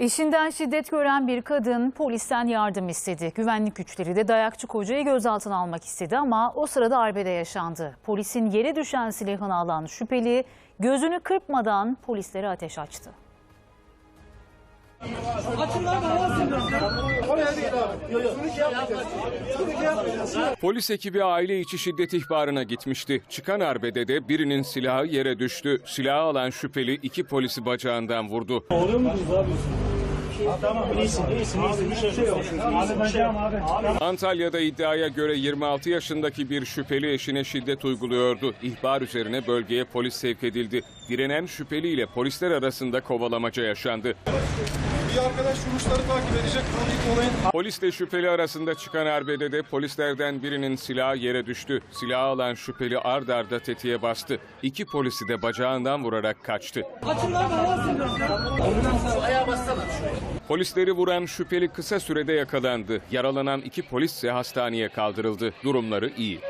Eşinden şiddet gören bir kadın polisten yardım istedi. Güvenlik güçleri de dayakçı kocayı gözaltına almak istedi ama o sırada arbede yaşandı. Polisin yere düşen silahını alan şüpheli gözünü kırpmadan polislere ateş açtı. Polis ekibi aile içi şiddet ihbarına gitmişti. Çıkan arbede de birinin silahı yere düştü. Silahı alan şüpheli iki polisi bacağından vurdu. Yok. Abi Antalya'da iddiaya göre 26 yaşındaki bir şüpheli eşine şiddet uyguluyordu. İhbar üzerine bölgeye polis sevk edildi. Direnen şüpheliyle polisler arasında kovalamaca yaşandı. Bir arkadaş vuruşları takip edecek. Polisle şüpheli arasında çıkan arbedede polislerden birinin silahı yere düştü. Silahı alan şüpheli ard arda tetiğe bastı. İki polisi de bacağından vurarak kaçtı. Polisleri vuran şüpheli kısa sürede yakalandı. Yaralanan iki polis ise hastaneye kaldırıldı. Durumları iyi.